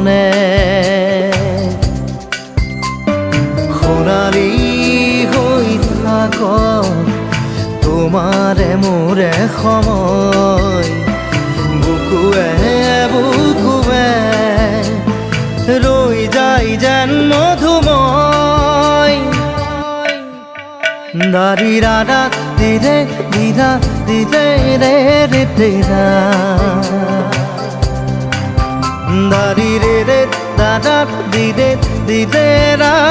মনে। সোণালী হৈ থাক তোমাৰে মোৰে সময়। বুকুৱে বুকুৱে, ৰৈ যায় যেন মধুময়। দাৰি ৰাধা দিদে দিদা দিদে ৰে ৰে। দিদা দারি রে রে দিদে দিদে রা দিদে